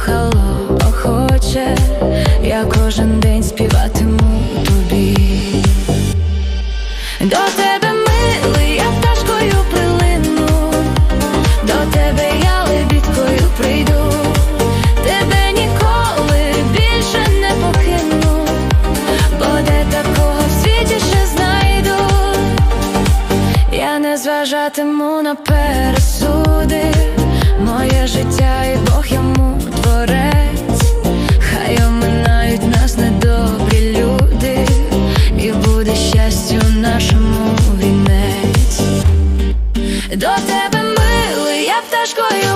слухало охоче, я кожен день співатиму тобі. До тебе милий, я пташкою прилину, до тебе я лебідкою прийду, тебе ніколи більше не покину, бо де такого в світі ще знайду, я не зважатиму на пересуди. Моє життя і Бог йому до тебе милий, я пташкою.